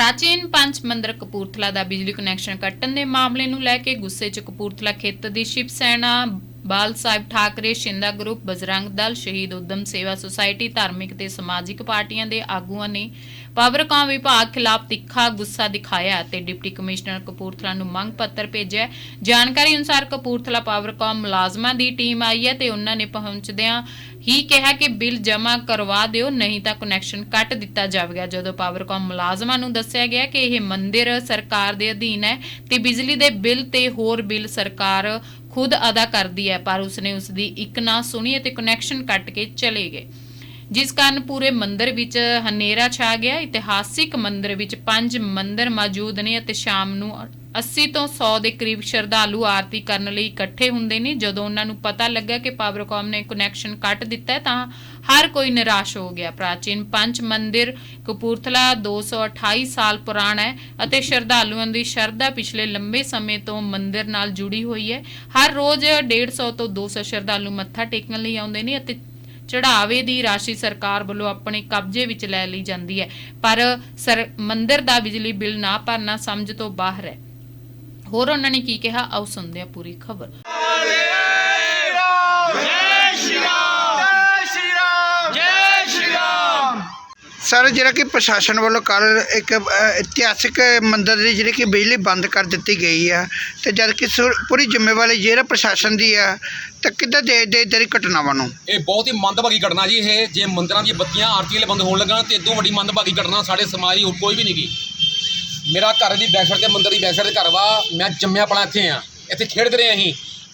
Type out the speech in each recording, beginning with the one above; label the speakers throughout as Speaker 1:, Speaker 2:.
Speaker 1: ਪ੍ਰਾਚੀਨ ਪੰਚ ਮੰਦਰ ਕਪੂਰਥਲਾ ਦਾ ਬਿਜਲੀ ਕਨੈਕਸ਼ਨ ਕੱਟਣ ਦੇ ਮਾਮਲੇ ਨੂੰ ਲੈ ਕੇ ਗੁੱਸੇ 'ਚ ਕਪੂਰਥਲਾ ਖੇਤਰ ਦੀ ਸ਼ਿਵ ਸੈਨਾ, ਬਾਲ ਸਾਹਿਬ ਠਾਕਰੇ, ਸ਼ਿੰਦਾ ਗਰੁੱਪ, ਬਜਰੰਗ ਦਲ, ਸ਼ਹੀਦ ਉਦਮ ਸੇਵਾ ਸੁਸਾਇਟੀ ਧਾਰਮਿਕ ਤੇ ਸਮਾਜਿਕ ਪਾਰਟੀਆਂ ਦੇ ਆਗੂਆਂ ਨੇ ਪਾਵਰਕਾਮ ਵਿਭਾਗ ਖਿਲਾਫ ਤਿੱਖਾ ਗੁੱਸਾ ਦਿਖਾਇਆ ਤੇ ਡਿਪਟੀ ਕਮਿਸ਼ਨਰ ਕਪੂਰਥਲਾ ਨੂੰ ਮੰਗ ਪੱਤਰ ਭੇਜਿਆ। ਜਾਣਕਾਰੀ ਅਨੁਸਾਰ ਕਪੂਰਥਲਾ ਪਾਵਰਕਾਮ ਮੁਲਾਜ਼ਮਾਂ ਦੀ ਟੀਮ ਆਈ ਹੈ ਤੇ ਉਹਨਾਂ ਨੇ ਪਹੁੰਚਦਿਆਂ ਹੀ ਕਿਹਾ ਕਿ ਬਿੱਲ ਜਮ੍ਹਾਂ ਕਰਵਾ ਦਿਓ, ਨਹੀਂ ਤਾਂ ਕਨੈਕਸ਼ਨ ਕੱਟ ਦਿੱਤਾ ਜਾਵੇਗਾ। ਜਦੋਂ ਪਾਵਰਕਾਮ ਮੁਲਾਜ਼ਮਾਂ ਨੂੰ ਦੱਸਿਆ ਗਿਆ ਕਿ ਇਹ ਮੰਦਿਰ ਸਰਕਾਰ ਦੇ ਅਧੀਨ ਹੈ ਤੇ ਬਿਜਲੀ ਦੇ ਬਿੱਲ ਤੇ ਹੋਰ ਬਿੱਲ ਸਰਕਾਰ ਖੁਦ ਅਦਾ ਕਰਦੀ ਹੈ, ਪਰ ਉਸਨੇ ਉਸ ਦੀ ਇੱਕ ਨਾ ਸੁਣੀ ਅਤੇ ਕਨੈਕਸ਼ਨ ਕੱਟ ਕੇ ਚਲੇ ਗਏ। ਜਿਸ ਕਾਰਨ ਪੂਰੇ ਮੰਦਿਰ ਵਿੱਚ ਹਨੇਰਾ ਛਾ ਗਿਆ। ਇਤਿਹਾਸਿਕ ਮੰਦਿਰ ਵਿੱਚ ਪੰਜ ਮੰਦਿਰ ਮੌਜੂਦ ਨੇ ਅਤੇ ਸ਼ਾਮ ਨੂੰ 80 ਤੋਂ 100 ਦੇ ਕਰੀਬ ਸ਼ਰਧਾਲੂ ਆਰਤੀ ਕਰਨ ਲਈ ਇਕੱਠੇ ਹੁੰਦੇ ਨੇ। ਜਦੋਂ ਉਹਨਾਂ ਨੂੰ ਪਤਾ ਲੱਗਾ ਕਿ ਪਾਵਰਕਾਮ ਨੇ ਕਨੈਕਸ਼ਨ ਕੱਟ ਦਿੱਤਾ ਹੈ, ਤਾਂ ਹਰ ਕੋਈ ਨਿਰਾਸ਼ ਹੋ ਗਿਆ। ਪ੍ਰਾਚੀਨ ਪੰਜ ਮੰਦਿਰ ਕਪੂਰਥਲਾ 228 ਸਾਲ ਪੁਰਾਣਾ ਹੈ ਅਤੇ ਸ਼ਰਧਾਲੂਆਂ ਦੀ ਸ਼ਰਧਾ ਪਿਛਲੇ ਲੰਬੇ ਸਮੇਂ ਤੋਂ ਮੰਦਿਰ ਨਾਲ ਜੁੜੀ ਹੋਈ ਹੈ। ਹਰ ਰੋਜ਼ 150 ਤੋਂ 200 ਸ਼ਰਧਾਲੂ ਮੱਥਾ ਟੇਕਣ ਲਈ ਆਉਂਦੇ ਨੇ ਅਤੇ ਚੜਾਵੇ ਦੀ ਰਾਸ਼ੀ ਸਰਕਾਰ ਵੱਲੋਂ ਆਪਣੇ ਕਬਜ਼ੇ ਵਿੱਚ ਲੈ ਲਈ ਜਾਂਦੀ ਹੈ। ਪਰ ਸਰ, ਮੰਦਿਰ ਦਾ ਬਿਜਲੀ ਬਿੱਲ ਨਾ ਭਰਨਾ ਸਮਝ ਤੋਂ ਬਾਹਰ ਹੈ। ਹੋਰ ਉਹਨਾਂ ਨੇ ਕੀ ਕਿਹਾ? ਆਓ ਸੁਣਦੇ ਹਾਂ ਪੂਰੀ ਖਬਰ
Speaker 2: ਜੈ ਸ਼੍ਰੀ ਰਾਮ ਜੈ ਸ਼੍ਰੀ ਰਾਮ ਜੈ ਸ਼੍ਰੀ ਰਾਮ
Speaker 3: ਸਰ, ਜਿਹੜਾ ਕਿ ਪ੍ਰਸ਼ਾਸਨ ਵੱਲੋਂ ਕੱਲ ਇੱਕ ਇਤਿਹਾਸਿਕ ਮੰਦਰ ਦੀ ਜਿਹੜੀ ਕਿ ਬਿਜਲੀ ਬੰਦ ਕਰ ਦਿੱਤੀ ਗਈ ਆ, ਤੇ ਜਦ ਕਿ ਸੁ- ਪੂਰੀ ਜ਼ਿੰਮੇਵਾਰੀ ਜਿਹੜਾ ਪ੍ਰਸ਼ਾਸਨ ਦੀ ਆ, ਤਾਂ ਕਿੱਦਾਂ ਦੇ ਦੇ ਇਦਾਂ ਘਟਨਾਵਾਂ ਨੂੰ?
Speaker 4: ਇਹ ਬਹੁਤ ਹੀ ਮੰਦਭਾਗੀ ਘਟਨਾ ਜੀ ਇਹ, ਜੇ ਮੰਦਰਾਂ ਦੀਆਂ ਬੱਤੀਆਂ ਆਰਤੀ ਵਾਲੇ ਬੰਦ ਹੋਣ ਲੱਗਣ, ਤੇ ਇਦੋਂ ਵੱਡੀ ਮੰਦਭਾਗੀ ਘਟਨਾ ਸਾਡੇ ਸਮਾਜ ਦੀ ਹੋਰ ਕੋਈ ਵੀ ਨਹੀਂ ਗੀ ਮੇਰਾ ਘਰ ਦੀ ਬੈਕ ਸਾਈਡ ਤੇ, ਮੰਦਿਰ ਦੀ ਬੈਕ ਤੇ ਘਰ ਵਾ, ਮੈਂ ਜੰਮਿਆ ਪਲਾ ਇੱਥੇ ਆ, ਇੱਥੇ ਖੇਡਦੇ ਰਹੇ ਅਸੀਂ।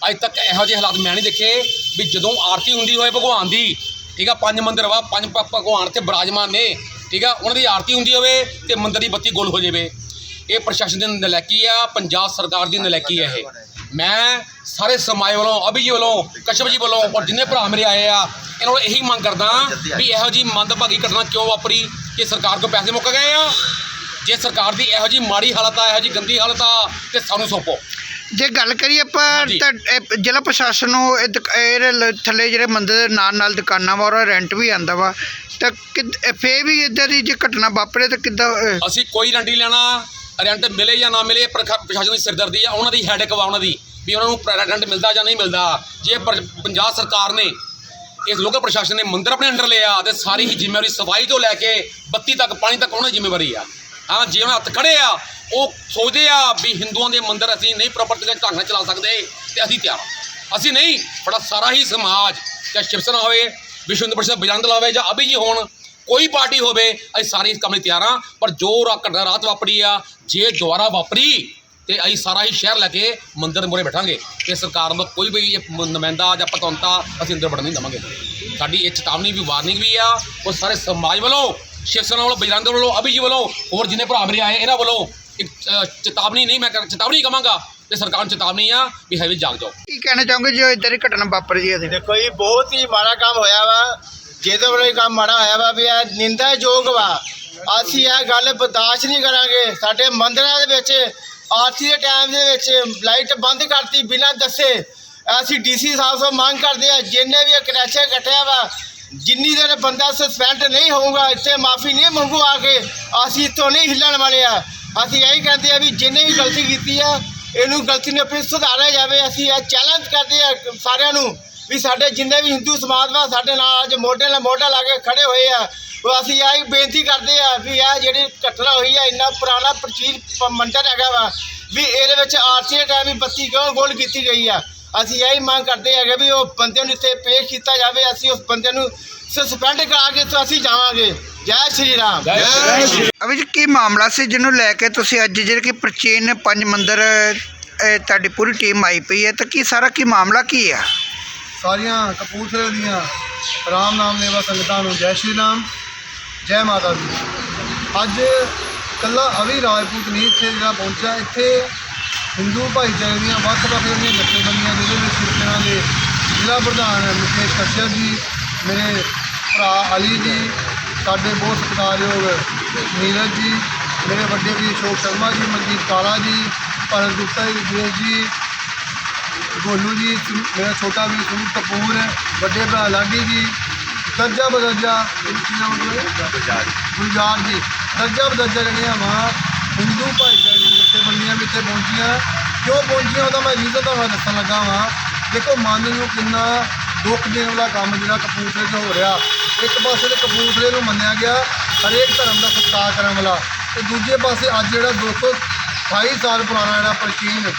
Speaker 4: ਅੱਜ ਤੱਕ ਇਹੋ ਜਿਹੇ ਹਾਲਾਤ ਮੈਂ ਨਹੀਂ ਦੇਖੇ ਵੀ ਜਦੋਂ ਆਰਤੀ ਹੁੰਦੀ ਹੋਏ ਭਗਵਾਨ ਦੀ ਠੀਕ ਆ, ਪੰਜ ਮੰਦਿਰ ਵਾ, ਪੰਜ ਭ- ਭਗਵਾਨ ਤੇ ਬਿਰਾਜਮਾਨ ਨੇ, ਠੀਕ ਆ, ਉਹਨਾਂ ਦੀ ਆਰਤੀ ਹੁੰਦੀ ਹੋਵੇ ਤੇ ਮੰਦਿਰ ਦੀ ਬੱਤੀ ਗੁੱਲ ਹੋ ਜਾਵੇ। ਇਹ ਪ੍ਰਸ਼ਾਸਨ ਦੀ ਨਲੈਕੀ ਆ, ਪੰਜਾਬ ਸਰਕਾਰ ਦੀ ਨਲੈਕੀ ਆ ਇਹ। ਮੈਂ ਸਾਰੇ ਸਮਾਜ ਵੱਲੋਂ ਅਭੀ ਜੀ ਵੱਲੋਂ ਕਸ਼ਪ ਜੀ ਵੱਲੋਂ ਔਰ ਜਿੰਨੇ ਭਰਾ ਮੇਰੇ ਆਏ ਆ, ਇਹਨਾਂ ਨੂੰ ਇਹੀ ਮੰਗ ਕਰਦਾ ਵੀ ਇਹੋ ਜੀ ਮੰਦਭਾਗੀ ਘਟਨਾ ਕਿਉਂ ਵਾਪਰੀ ਕਿ ਸਰਕਾਰ ਕੋਲ ਪੈਸੇ ਮੁੱਕ ਗਏ ਆ? ਜੇ ਸਰਕਾਰ ਦੀ ਇਹੋ ਜੀ ਮਾੜੀ ਹਾਲਤ ਆ, ਇਹੋ ਜੀ ਗੰਦੀ ਹਾਲਤ ਆ, ਤੇ ਸਾਨੂੰ ਸੌਂਪੋ।
Speaker 3: ਜੇ ਗੱਲ ਕਰੀਏ ਆਪਾਂ
Speaker 4: ਹਾਂਜੀ।
Speaker 3: ਤਾਂ ਇਹ ਜ਼ਿਲ੍ਹਾ ਪ੍ਰਸ਼ਾਸਨ ਨੂੰ ਇਹ ਦੁਕ- ਇਹਦੇ ਲ- ਥੱਲੇ ਜਿਹੜੇ ਮੰਦਿਰ ਦੇ ਨਾਲ ਨਾਲ ਦੁਕਾਨਾਂ ਵਾ ਉਹਦਾ ਰੈਂਟ ਵੀ ਆਂਦਾ ਵਾ। ਤਾਂ ਕਿੱਦ- ਇਹ ਫੇਰ ਵੀ ਇਦਾਂ ਦੀ ਜੇ ਘਟਨਾ ਵਾਪਰੇ ਤਾਂ ਕਿੱਦਾਂ
Speaker 4: ਅਸੀਂ ਕੋਈ ਰੈਂਟ ਨਹੀਂ ਲੈਣਾ ਰੈਂਟ ਮਿਲੇ ਜਾਂ ਨਾ ਮਿਲੇ ਪਰ ਖ- ਪ੍ਰਸ਼ਾਸਨ ਦੀ ਸਿਰਦਰਦੀ ਆ ਉਹਨਾਂ ਦੀ ਹੈਡਕ ਵਾ ਉਹਨਾਂ ਦੀ ਵੀ ਉਹਨਾਂ ਨੂੰ ਪ- ਰੈਂਟ ਮਿਲਦਾ ਜਾਂ ਨਹੀਂ ਮਿਲਦਾ। ਜੇ ਪਰ- ਪੰਜਾਬ ਸਰਕਾਰ ਨੇ ਇਸ ਲੋਕਲ ਪ੍ਰਸ਼ਾਸਨ ਨੇ ਮੰਦਿਰ ਆਪਣੇ ਅੰਡਰ ਲਿਆ ਤੇ ਸਾਰੀ ਹੀ ਜ਼ਿੰਮੇਵਾਰੀ ਸਫ਼ਾਈ ਤੋਂ ਲੈ ਕੇ ਬੱਤੀ ਤੱਕ ਪਾਣੀ ਤੱਕ ਉਹਨਾਂ ਦੀ ਜ਼ਿੰਮੇਵਾਰੀ ਆ। ਹਾਂ ਜੇ ਉਹਨਾਂ ਹੱਥ ਖੜੇ ਆ ਉਹ ਸੋਚਦੇ ਆ ਵੀ ਹਿੰਦੂਆਂ ਦੇ ਮੰਦਰ ਅਸੀਂ ਨਹੀਂ ਪ੍ਰੋਪਰ ਢੰਗ ਨਾਲ ਚਲਾ ਸਕਦੇ ਤੇ ਅਸੀਂ ਤਿਆਰ ਹਾਂ। ਅਸੀਂ ਨਹੀਂ, ਬੜਾ ਸਾਰਾ ਹੀ ਸਮਾਜ ਚਾਹੇ ਸ਼ਿਵ ਸੈਨਾ ਹੋਵੇ, ਵਿਸ਼ਵ ਹਿੰਦੂ ਪਰਿਸ਼ਦ ਬਜਰੰਗ ਦਲ ਹੋਵੇ ਜਾਂ ਅਭੀ ਜੀ ਹੋਣ, ਕੋਈ ਪਾਰਟੀ ਹੋਵੇ, ਅਸੀਂ ਸਾਰੇ ਇਸ ਕੰਮ ਲਈ ਤਿਆਰ ਹਾਂ। ਪਰ ਜੋ ਰਾ- ਘਟਨਾ ਰਾਤ ਵਾਪਰੀ ਆ, ਜੇ ਦੁਬਾਰਾ ਵਾਪਰੀ, ਤੇ ਅਸੀਂ ਸਾਰਾ ਹੀ ਸ਼ਹਿਰ ਲੈ ਕੇ ਮੰਦਰ ਦੇ ਮੂਹਰੇ ਬੈਠਾਂਗੇ। ਤੇ ਸਰਕਾਰ ਨੂੰ ਕੋਈ ਵੀ ਇਹ ਨੁਮਾਇੰਦਾ ਜਾਂ ਪਤਵੰਤਾ ਅਸੀਂ ਅੰਦਰ ਵੜਨ ਨਹੀਂ ਦੇਵਾਂਗੇ। ਸਾਡੀ ਇਹ ਚੇਤਾਵਨੀ ਵੀ, ਵਾਰਨਿੰਗ ਵੀ ਆ, ਉਹ ਸਾਰੇ ਸਮਾਜ ਵੱਲੋਂ, ਸ਼ਿਵ ਸੈਨਾ ਵੱਲੋਂ, ਬਜਰੰਗ ਵੱਲੋਂ, ਅਭੀ ਜੀ ਵੱਲੋਂ, ਹੋਰ ਜਿੰਨੇ ਭਰਾ ਮੇਰੇ ਆਏ, ਇਹਨਾਂ ਵੱਲੋਂ ਇੱਕ ਅ, ਚੇਤਾਵਨੀ ਨਹੀਂ ਮੈਂ ਕਰ- ਚੇਤਾਵਨੀ ਕਵਾਂਗਾ ਤੇ ਸਰਕਾਰ ਨੂੰ ਚੇਤਾਵਨੀ ਆ ਵੀ ਹੈਵੀ ਜਾਗ ਜਾਓ।
Speaker 3: ਕੀ ਕਹਿਣਾ ਚਾਹੋਗੇ ਜੋ ਇਦਾਂ ਦੀ ਘਟਨਾ ਵਾਪਰਦੀ ਹੈ ਤੇ
Speaker 2: ਦੇਖੋ ਜੀ ਬਹੁਤ ਹੀ ਮਾੜਾ ਕੰਮ ਹੋਇਆ ਵਾ। ਜਿਹਦੇ ਵੱਲੋਂ ਇਹ ਕੰਮ ਮਾੜਾ ਹੋਇਆ ਵਾ ਵੀ ਇਹ ਨਿੰਦਾਯੋਗ ਵਾ। ਅਸੀਂ ਇਹ ਗੱਲ ਬਰਦਾਸ਼ਤ ਨਹੀਂ ਕਰਾਂਗੇ। ਸਾਡੇ ਮੰਦਿਰਾਂ ਦੇ ਵਿੱਚ ਆਰਤੀ ਦੇ ਟਾਈਮ ਦੇ ਵਿੱਚ ਲਾਈਟ ਬੰਦ ਕਰਤੀ ਬਿਨਾਂ ਦੱਸੇ। ਅਸੀਂ ਡੀਸੀ ਸਾਹਿਬ ਤੋਂ ਮੰਗ ਕਰਦੇ ਆ ਜਿੰਨੇ ਵੀ ਇਹ ਕਨੈਕਸ਼ਨ ਕੱਟਿਆ ਵਾ ਜਿੰਨੀ ਦੇਰ ਬੰਦਾ ਸਸਪੈਂਡ ਨਹੀਂ ਹੋਊਗਾ ਇੱਥੇ ਮਾਫੀ ਨਹੀਂ ਮੰਗੂ ਆ ਕੇ ਅਸੀਂ ਇੱਥੋਂ ਨਹੀਂ ਹਿੱਲਣ ਵਾਲੇ ਆ। ਅਸੀਂ ਇਹੀ ਕਹਿੰਦੇ ਆ ਵੀ ਜਿੰਨੇ ਵੀ ਗਲਤੀ ਕੀਤੀ ਆ, ਇਹਨੂੰ ਗਲਤੀ ਨੂੰ ਫਿਰ ਸੁਧਾਰਿਆ ਜਾਵੇ। ਅਸੀਂ ਇਹ ਚੈਲੰਜ ਕਰਦੇ ਆ ਸਾਰਿਆਂ ਨੂੰ ਵੀ ਸਾਡੇ ਜਿੰਨੇ ਵੀ ਹਿੰਦੂ ਸਮਾਜ ਵਾ, ਸਾਡੇ ਨਾਲ ਅੱਜ ਮੋਢੇ ਨਾਲ ਮੋਢਾ ਲਾ ਕੇ ਖੜੇ ਹੋਏ ਆ, ਉਹ ਅਸੀਂ ਇਹ ਬੇਨਤੀ ਕਰਦੇ ਆ ਵੀ ਇਹ ਜਿਹੜੀ ਘਟਨਾ ਹੋਈ ਆ, ਇੰਨਾ ਪੁਰਾਣਾ ਪ੍ਰਚੀਨ ਪ- ਹੈਗਾ ਵਾ ਵੀ ਇਹਦੇ ਵਿੱਚ ਆਰਸੀ ਟਾਈਮ ਵੀ ਬੱਤੀ ਕਿਉਂ ਗੋਲ ਕੀਤੀ ਗਈ ਆ। ਅਸੀਂ ਇਹੀ ਮੰਗ ਕਰਦੇ ਹੈਗੇ ਵੀ ਉਹ ਬੰਦੇ ਨੂੰ ਇੱਥੇ ਪੇਸ਼ ਕੀਤਾ ਜਾਵੇ, ਅਸੀਂ ਉਸ ਬੰਦੇ ਨੂੰ ਸਸਪੈਂਡ ਕਰਾ ਕੇ ਤੋਂ ਅਸੀਂ ਜਾਵਾਂਗੇ। ਜੈ ਸ਼੍ਰੀ ਰਾਮ।
Speaker 3: ਅਭੀ ਜੀ ਕੀ ਮਾਮਲਾ ਸੀ ਜਿਹਨੂੰ ਲੈ ਕੇ ਤੁਸੀਂ ਅੱਜ ਜਿਹੜੇ ਕਿ ਪ੍ਰਾਚੀਨ ਪੰਜ ਮੰਦਿਰ ਤੁਹਾਡੀ ਪੂਰੀ ਟੀਮ ਆਈ ਪਈ ਹੈ ਤਾਂ ਕੀ ਸਾਰਾ ਕੀ ਮਾਮਲਾ ਕੀ ਆ?
Speaker 5: ਸਾਰੀਆਂ ਕਪੂਰਥਲੇ ਦੀਆਂ ਰਾਮ ਨਾਮ ਲੇਵਾ ਸੰਗਤਾਂ ਨੂੰ ਜੈ ਸ਼੍ਰੀ ਰਾਮ ਜੈ ਮਾਤਾ ਦੀ। ਅੱਜ ਕੱਲਾ ਅਵੀ ਰਾਜਪੂਤ ਨਹੀਂ ਇੱਥੇ ਜਿਹੜਾ ਪਹੁੰਚਿਆ ਇੱਥੇ ਹਿੰਦੂ ਭਾਈਚਾਰੇ ਦੀਆਂ ਵੱਖ-ਵੱਖ ਜਿਹੜੀਆਂ ਜਥੇਬੰਦੀਆਂ ਜਿਹਦੇ ਵਿੱਚ ਸਿਰਸੇਨਾ ਦੇ ਜ਼ਿਲ੍ਹਾ ਪ੍ਰਧਾਨ ਮੁਕੇਸ਼ ਕਸ਼ਯਪ ਜੀ ਮੇਰੇ ਭਰਾ ਅਲੀ ਜੀ ਸਾਡੇ ਬਹੁਤ ਸਤਿਕਾਰਯੋਗ ਨੀਰਜ ਜੀ, ਮੇਰੇ ਵੱਡੇ ਵੀ ਅਸ਼ੋਕ ਸ਼ਰਮਾ ਜੀ, ਮਨਜੀਤ ਕਾਲਾ ਜੀ, ਭਰਤ ਗੁਪਤਾ ਜੀ ਵਿਜੇਸ਼ ਜੀ, ਗੋਲੂ ਜੀ ਮੇਰਾ ਛੋਟਾ ਵੀ ਸੁਨੀਲ ਕਪੂਰ, ਵੱਡੇ ਭਰਾ ਲਾਡੀ ਜੀ, ਦਰਜਾ ਬਦਰਜਾ, ਗੁਲਜ਼ਾਰ ਜੀ, ਦਰਜਾ ਬਦਰਜਾ ਜਿਹੜੀਆਂ ਵਾ, ਹਿੰਦੂ ਭਾਈਚਾਰੇ ਦੀਆਂ ਜਥੇਬੰਦੀਆਂ ਵੀ ਇੱਥੇ ਪਹੁੰਚੀਆਂ। ਕਿਉਂ ਪਹੁੰਚੀਆਂ ਉਹਦਾ ਮੈਂ ਰੀਜ਼ਨ ਤੁਹਾਨੂੰ ਦੱਸਣ ਲੱਗਾ ਵਾਂ, ਦੇਖੋ ਮਨ ਨੂੰ ਕਿੰਨਾ ਦੁੱਖ ਦੇਣ ਵਾਲਾ ਕੰਮ ਜਿਹੜਾ ਕਪੂਰਥਲੇ 'ਚ ਹੋ ਰਿਹਾ। ਇੱਕ ਪਾਸੇ ਤੇ ਕਪੂਰਥਲੇ ਨੂੰ ਮੰਨਿਆ ਗਿਆ, ਹਰੇਕ ਧਰਮ ਦਾ ਸਤਿਕਾਰ ਕਰਨ ਵਾਲਾ। ਤੇ ਦੂਜੇ ਪਾਸੇ ਅੱਜ ਜਿਹੜਾ 228 ਸਾਲ ਪੁਰਾਣਾ ਜਿਹੜਾ ਪ੍ਰਾਚੀਨ,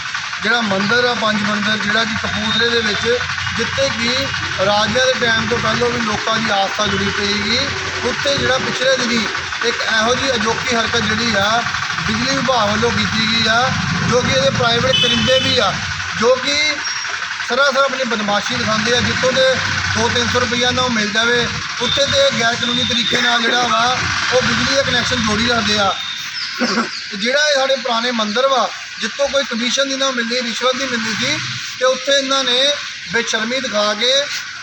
Speaker 5: ਜਿਹੜਾ ਮੰਦਿਰ ਆ, ਪੰਜ ਮੰਦਿਰ, ਜਿਹੜਾ ਕਿ ਕਪੂਰਥਲੇ ਦੇ ਵਿੱਚ ਜਿੱਥੇ ਕਿ ਰਾਜਿਆਂ ਦੇ ਟਾਈਮ ਤੋਂ ਪਹਿਲਾਂ ਵੀ ਲੋਕਾਂ ਦੀ ਆਸਥਾ ਜੁੜੀ ਪਈ ਹੈਗੀ ਉੱਥੇ ਜਿਹੜਾ ਪਿਛਲੇ ਦਿਨੀ ਇੱਕ ਇਹੋ ਜਿਹੀ ਅਜੋਕੀ ਹਰਕਤ ਜਿਹੜੀ ਆ, ਬਿਜਲੀ ਵਿਭਾਗ ਵੱਲੋਂ ਕੀਤੀ ਗਈ ਆ, ਜੋ ਕਿ ਇਹਦੇ ਪ੍ਰਾਈਵੇਟ ਕਰਿੰਦੇ ਵੀ ਆ, ਜੋ ਕਿ ਸਰਾਸਰ ਆਪਣੀ ਬਦਮਾਸ਼ੀ ਦਿਖਾਉਂਦੇ ਆ, ਜਿੱਥੋਂ ਦੇ 2-300 ਰੁਪਈਆ ਨਾਲ ਉਹ ਮਿਲ ਜਾਵੇ। ਉੱਥੇ ਤੇ ਗੈਰ ਕਾਨੂੰਨੀ ਤਰੀਕੇ ਨਾਲ ਜਿਹੜਾ ਵਾ, ਉਹ ਬਿਜਲੀ ਦਾ ਕਨੈਕਸ਼ਨ ਜੋੜੀ ਰੱਖਦੇ ਆ। ਤੇ ਜਿਹੜਾ ਇਹ ਸਾਡੇ ਪੁਰਾਣੇ ਮੰਦਿਰ ਵਾ, ਜਿੱਥੋਂ ਕੋਈ ਕਮਿਸ਼ਨ ਨਹੀਂ ਨਾ ਮਿਲਦੀ, ਰਿਸ਼ਵਤ ਨਹੀਂ ਮਿਲਦੀ ਸੀ, ਤੇ ਉੱਥੇ ਇਹਨਾਂ ਨੇ ਬੇਸ਼ਰਮੀ ਦਿਖਾ ਕੇ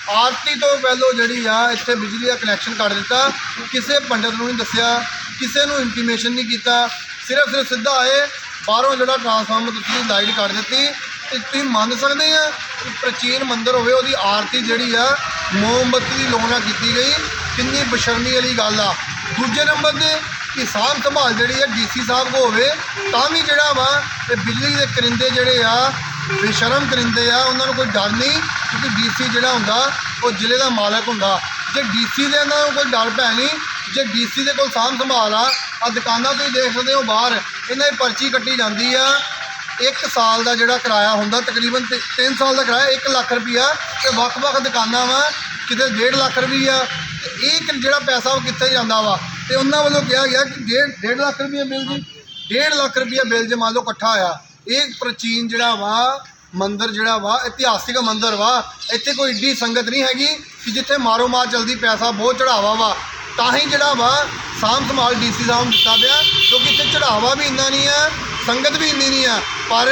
Speaker 5: ਆਰਤੀ ਤੋਂ ਪਹਿਲਾਂ ਜਿਹੜੀ ਆ, ਇੱਥੇ ਬਿਜਲੀ ਦਾ ਕਨੈਕਸ਼ਨ ਕੱਟ ਦਿੱਤਾ। ਕਿਸੇ ਪੰਡਤ ਨੂੰ ਨਹੀਂ ਦੱਸਿਆ, ਕਿਸੇ ਨੂੰ ਇੰਟੀਮੇਸ਼ਨ ਨਹੀਂ ਕੀਤਾ। ਸਿਰਫ ਸਿਰਫ ਸਿੱਧਾ ਆਏ ਬਾਹਰੋਂ ਜਿਹੜਾ ਟਰਾਂਸਫਾਰਮਰ ਤੁਸੀਂ ਲਾਈਟ ਕੱਟ ਦਿੱਤੀ ਤੇ ਤੁਸੀਂ ਮੰਨ ਸਕਦੇ ਆ ਕਿ ਪ੍ਰਾਚੀਨ ਮੰਦਿਰ ਹੋਵੇ, ਉਹਦੀ ਆਰਤੀ ਜਿਹੜੀ ਆ, ਮੋਮਬੱਤੀ ਦੀ ਲੋਕ ਨਾਲ ਕੀਤੀ ਗਈ। ਕਿੰਨੀ ਬਸ਼ਰਮੀ ਵਾਲੀ ਗੱਲ ਆ। ਦੂਜੇ ਨੰਬਰ ਤੇ ਕਿ ਸਾਂਭ ਸੰਭਾਲ ਜਿਹੜੀ ਹੈ ਡੀਸੀ ਸਾਹਿਬ ਕੋ ਹੋਵੇ, ਤਾਂ ਵੀ ਜਿਹੜਾ ਵਾ ਇਹ ਬਿਜਲੀ ਦੇ ਕਰਿੰਦੇ ਜਿਹੜੇ ਆ, ਬੇਸ਼ਰਮ ਕਰਿੰਦੇ ਆ, ਉਹਨਾਂ ਨੂੰ ਕੋਈ ਡਰ ਨਹੀਂ, ਕਿਉਂਕਿ ਡੀਸੀ ਜਿਹੜਾ ਹੁੰਦਾ, ਉਹ ਜ਼ਿਲ੍ਹੇ ਦਾ ਮਾਲਕ ਹੁੰਦਾ। ਜੇ ਡੀਸੀ ਦੇ ਨਾਲ ਕੋਈ ਡਰ ਪੈ ਨਹੀਂ, ਜੇ ਡੀਸੀ ਦੇ ਕੋਲ ਸਾਂਭ ਸੰਭਾਲ ਆ ਆ ਦੁਕਾਨਾਂ ਤੁਸੀਂ ਦੇਖ ਸਕਦੇ ਹੋ ਬਾਹਰ, ਇਹਨਾਂ ਦੀ ਪਰਚੀ ਕੱਟੀ ਜਾਂਦੀ ਆ। ਇੱਕ ਸਾਲ ਦਾ ਜਿਹੜਾ ਕਿਰਾਇਆ ਹੁੰਦਾ, ਤਕਰੀਬਨ 3 ਸਾਲ ਦਾ ਕਿਰਾਇਆ 1 ਲੱਖ ਰੁਪਈਆ ਤੇ ਵੱਖ-ਵੱਖ ਦੁਕਾਨਾਂ ਵਾ, ਕਿਤੇ 1.5 ਲੱਖ ਰੁਪਈਆ। ਤੇ ਇਹ ਕਿ ਜਿਹੜਾ ਪੈਸਾ ਉਹ ਕਿੱਥੇ ਜਾਂਦਾ ਵਾ? ਤੇ ਉਹਨਾਂ ਵੱਲੋਂ ਕਿਹਾ ਗਿਆ ਕਿ 1.5 ਲੱਖ ਰੁਪਈਆ ਬਿੱਲ ਜੀ 1.5 ਲੱਖ ਰੁਪਈਆ ਬਿੱਲ ਜੇ ਮੰਨ ਲਓ ਇਕੱਠਾ ਆਇਆ ਇਹ ਪ੍ਰਾਚੀਨ ਜਿਹੜਾ ਵਾ, ਮੰਦਿਰ ਜਿਹੜਾ ਵਾ, ਇਤਿਹਾਸਿਕ ਮੰਦਿਰ ਵਾ, ਇੱਥੇ ਕੋਈ ਏਡੀ ਸੰਗਤ ਨਹੀਂ ਹੈਗੀ ਕਿ ਜਿੱਥੇ ਮਾਰੋ ਮਾਰ ਚਲਦੀ ਪੈਸਾ ਬਹੁਤ ਚੜਾਵਾ ਵਾ। ਤਾਂ ਹੀ ਜਿਹੜਾ ਵਾ ਸਾਂਭ ਸੰਭਾਲ ਡੀਸੀ ਸਾਹਿਬ ਨੂੰ ਦਿੱਤਾ ਪਿਆ, ਕਿਉਂਕਿ ਇੱਥੇ ਚੜਾਵਾ ਵੀ ਇੰਨਾ ਨਹੀਂ ਆ, ਸੰਗਤ ਵੀ ਇੰਨੀ ਨਹੀਂ ਆ। ਪਰ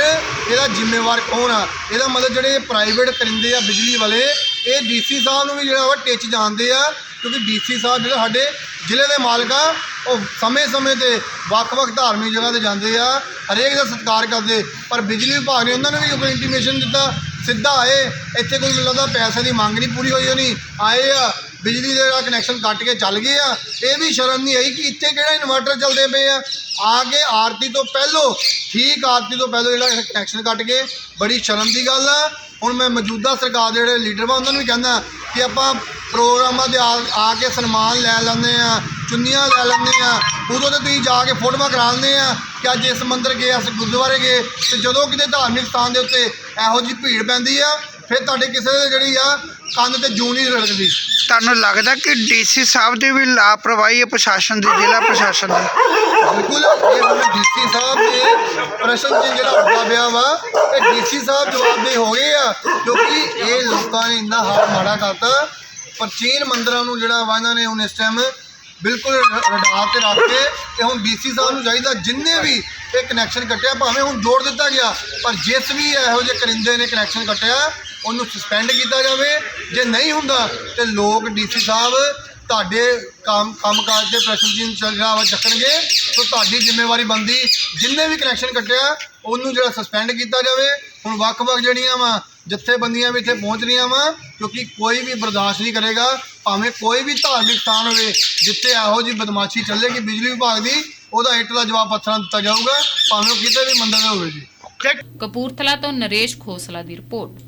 Speaker 5: ਇਹਦਾ ਜ਼ਿੰਮੇਵਾਰ ਕੌਣ ਆ? ਇਹਦਾ ਮਤਲਬ ਜਿਹੜੇ ਪ੍ਰਾਈਵੇਟ ਕਰਿੰਦੇ ਆ ਬਿਜਲੀ ਵਾਲੇ, ਇਹ ਡੀਸੀ ਸਾਹਿਬ ਨੂੰ ਵੀ ਜਿਹੜਾ ਵਾ ਟਿੱਚ ਜਾਣਦੇ ਆ, ਕਿਉਂਕਿ ਡੀਸੀ ਸਾਹਿਬ ਜਿਹੜੇ ਸਾਡੇ ਜ਼ਿਲ੍ਹੇ ਦੇ ਮਾਲਕ ਆ, ਉਹ ਸਮੇਂ-ਸਮੇਂ ਤੇ ਵੱਖ-ਵੱਖ ਧਾਰਮਿਕ ਜਗ੍ਹਾ ਤੇ ਜਾਂਦੇ ਆ, ਹਰੇਕ ਦਾ ਸਤਿਕਾਰ ਕਰਦੇ, ਪਰ ਬਿਜਲੀ ਵਿਭਾਗ ਨੇ ਉਹਨਾਂ ਨੂੰ ਵੀ ਕੋਈ ਇੰਟੀਮੇਸ਼ਨ ਦਿੱਤਾ, ਸਿੱਧਾ ਆਏ, ਇੱਥੇ ਕੋਈ ਮੈਨੂੰ ਲੱਗਦਾ ਪੈਸੇ ਦੀ ਮੰਗ ਨਹੀਂ ਪੂਰੀ ਹੋਈ ਹੋਣੀ, ਆਏ ਆ, ਬਿਜਲੀ ਦਾ ਜਿਹੜਾ ਕਨੈਕਸ਼ਨ ਕੱਟ ਕੇ ਚੱਲ ਗਏ ਆ, ਇਹ ਵੀ ਸ਼ਰਮ ਨਹੀਂ ਆਈ ਕਿ ਇੱਥੇ ਕਿਹੜਾ ਇਨਵਰਟਰ ਚੱਲਦੇ ਪਏ ਆ ਆ ਕੇ ਆਰਤੀ ਤੋਂ ਪਹਿਲੋਂ, ਠੀਕ ਆਰਤੀ ਤੋਂ ਪਹਿਲੋਂ ਜਿਹੜਾ ਕਨੈਕਸ਼ਨ ਕੱਟ ਕੇ ਬੜੀ ਸ਼ਰਮ ਦੀ ਗੱਲ ਆ। ਹੁਣ ਮੈਂ ਮੌਜੂਦਾ ਸਰਕਾਰ ਦੇ ਜਿਹੜੇ ਲੀਡਰ ਵਾ, ਉਹਨਾਂ ਨੂੰ ਵੀ ਕਹਿੰਦਾ ਕਿ ਆਪਾਂ ਪ੍ਰੋਗਰਾਮਾਂ ਦੇ ਆ ਆ ਕੇ ਸਨਮਾਨ ਲੈ ਲੈਂਦੇ ਆ, ਚੁੰਨੀਆਂ ਲੈ ਲੈਂਦੇ ਆ। ਉਦੋਂ ਤੇ ਤੁਸੀਂ ਜਾ ਕੇ ਫੋਟੋਆਂ ਕਰਾ ਲੈਂਦੇ ਆ ਕਿ ਅੱਜ ਇਸ ਮੰਦਿਰ ਗਏ ਅਸੀਂ ਗੁਰਦੁਆਰੇ ਗਏ। ਤੇ ਜਦੋਂ ਕਿਤੇ ਧਾਰਮਿਕ ਸਥਾਨ ਦੇ ਉੱਤੇ ਇਹੋ ਜਿਹੀ ਭੀੜ ਪੈਂਦੀ ਆ ਫਿਰ ਤੁਹਾਡੇ ਕਿਸੇ ਦੇ ਜਿਹੜੀ ਆ ਕੰਨ ਤੇ ਜੂੰ ਨਹੀਂ ਰੜਕਦੀ
Speaker 3: ਤੁਹਾਨੂੰ ਲੱਗਦਾ ਕਿ ਡੀਸੀ ਸਾਹਿਬ ਦੀ ਵੀ ਲਾਪਰਵਾਹੀ ਹੈ ਪ੍ਰਸ਼ਾਸਨ ਦੀ ਜ਼ਿਲ੍ਹਾ ਪ੍ਰਸ਼ਾਸਨ ਦੀ?
Speaker 5: ਬਿਲਕੁਲ ਇਹ ਹੁਣ ਡੀਸੀ ਸਾਹਿਬ ਦੇ ਪ੍ਰਸ਼ਨ 'ਚ ਜਿਹੜਾ ਉੱਠਦਾ ਪਿਆ ਵਾ ਇਹ ਡੀਸੀ ਸਾਹਿਬ ਜਵਾਬਦੇ ਹੋ ਗਏ ਆ ਕਿਉਂਕਿ ਇਹ ਲੋਕਾਂ ਨੇ ਇੰਨਾ ਹਾਲ ਮਾੜਾ ਕਰਤਾ। ਪ੍ਰਾਚੀਨ ਮੰਦਿਰਾਂ ਨੂੰ ਜਿਹੜਾ ਵਾ ਇਹਨਾਂ ਨੇ ਹੁਣ ਇਸ ਟਾਈਮ ਬਿਲਕੁਲ ਰਡਾਰ ਤੇ ਰੱਖ ਕੇ ਤੇ ਹੁਣ ਡੀਸੀ ਸਾਹਿਬ ਨੂੰ ਚਾਹੀਦਾ ਜਿੰਨੇ ਵੀ ਇਹ ਕਨੈਕਸ਼ਨ ਕੱਟਿਆ ਭਾਵੇਂ ਹੁਣ ਜੋੜ ਦਿੱਤਾ ਗਿਆ ਪਰ ਜਿਸ ਵੀ ਇਹੋ ਜਿਹੇ ਕਰਿੰਦੇ ਨੇ ਕਨੈਕਸ਼ਨ ਕੱਟਿਆ ਉਹਨੂੰ ਸਸਪੈਂਡ ਕੀਤਾ ਜਾਵੇ। ਜੇ ਨਹੀਂ ਹੁੰਦਾ, ਤੇ ਲੋਕ ਡੀਸੀ ਸਾਹਿਬ ਤੁਹਾਡੇ ਕੰਮ, ਕੰਮਕਾਜ ਦੇ ਪ੍ਰਸ਼ਨ ਜੀ ਚੱਲਣਾ ਚੱਕਣਗੇ। ਸੋ ਤੁਹਾਡੀ ਜ਼ਿੰਮੇਵਾਰੀ ਬੰਦੀ ਜਿੰਨੇ ਵੀ ਕਨੈਕਸ਼ਨ ਕੱਟਿਆ ਉਹਨੂੰ ਜਿਹੜਾ ਸਸਪੈਂਡ ਕੀਤਾ ਜਾਵੇ। ਹੁਣ ਵੱਖ-ਵੱਖ ਜਿਹੜੀਆਂ ਵਾ ਜਥੇਬੰਦੀਆਂ ਵੀ ਇੱਥੇ ਪਹੁੰਚ ਰਹੀਆਂ ਵਾ, ਕਿਉਂਕਿ ਕੋਈ ਵੀ ਬਰਦਾਸ਼ਤ ਨਹੀਂ ਕਰੇਗਾ। ਭਾਵੇਂ ਕੋਈ ਵੀ ਧਾਰਮਿਕ ਸਥਾਨ ਹੋਵੇ, ਜਿੱਥੇ ਇਹੋ ਜਿਹੀ ਬਦਮਾਸ਼ੀ ਚੱਲੇਗੀ ਬਿਜਲੀ ਵਿਭਾਗ ਦੀ, ਉਹਦਾ ਇੱਟ ਦਾ ਜਵਾਬ ਪੱਥਰਾਂ ਦਿੱਤਾ ਜਾਊਗਾ, ਭਾਵੇਂ ਉਹ ਕਿਤੇ ਵੀ ਮੰਦਰ ਦੇ ਹੋਵੇ ਜੀ।
Speaker 1: ਕਪੂਰਥਲਾ ਤੋਂ ਨਰੇਸ਼ ਖੋਸਲਾ ਦੀ ਰਿਪੋਰਟ।